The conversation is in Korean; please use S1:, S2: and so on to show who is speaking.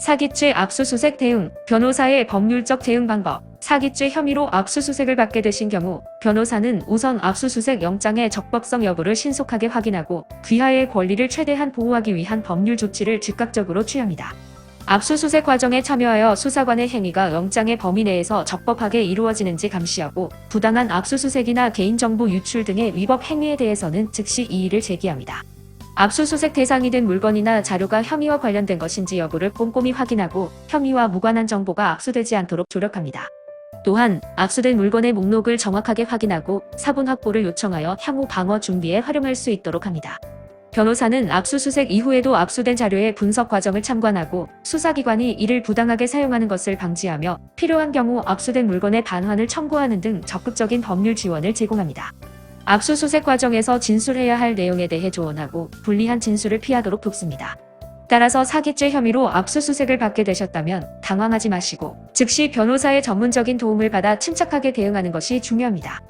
S1: 사기죄 압수수색 대응, 변호사의 법률적 대응 방법. 사기죄 혐의로 압수수색을 받게 되신 경우 변호사는 우선 압수수색 영장의 적법성 여부를 신속하게 확인하고 귀하의 권리를 최대한 보호하기 위한 법률 조치를 즉각적으로 취합니다. 압수수색 과정에 참여하여 수사관의 행위가 영장의 범위 내에서 적법하게 이루어지는지 감시하고 부당한 압수수색이나 개인정보 유출 등의 위법 행위에 대해서는 즉시 이의를 제기합니다. 압수수색 대상이 된 물건이나 자료가 혐의와 관련된 것인지 여부를 꼼꼼히 확인하고 혐의와 무관한 정보가 압수되지 않도록 조력합니다. 또한 압수된 물건의 목록을 정확하게 확인하고 사본 확보를 요청하여 향후 방어 준비에 활용할 수 있도록 합니다. 변호사는 압수수색 이후에도 압수된 자료의 분석 과정을 참관하고 수사기관이 이를 부당하게 사용하는 것을 방지하며 필요한 경우 압수된 물건의 반환을 청구하는 등 적극적인 법률 지원을 제공합니다. 압수수색 과정에서 진술해야 할 내용에 대해 조언하고 불리한 진술을 피하도록 돕습니다. 따라서 사기죄 혐의로 압수수색을 받게 되셨다면 당황하지 마시고 즉시 변호사의 전문적인 도움을 받아 침착하게 대응하는 것이 중요합니다.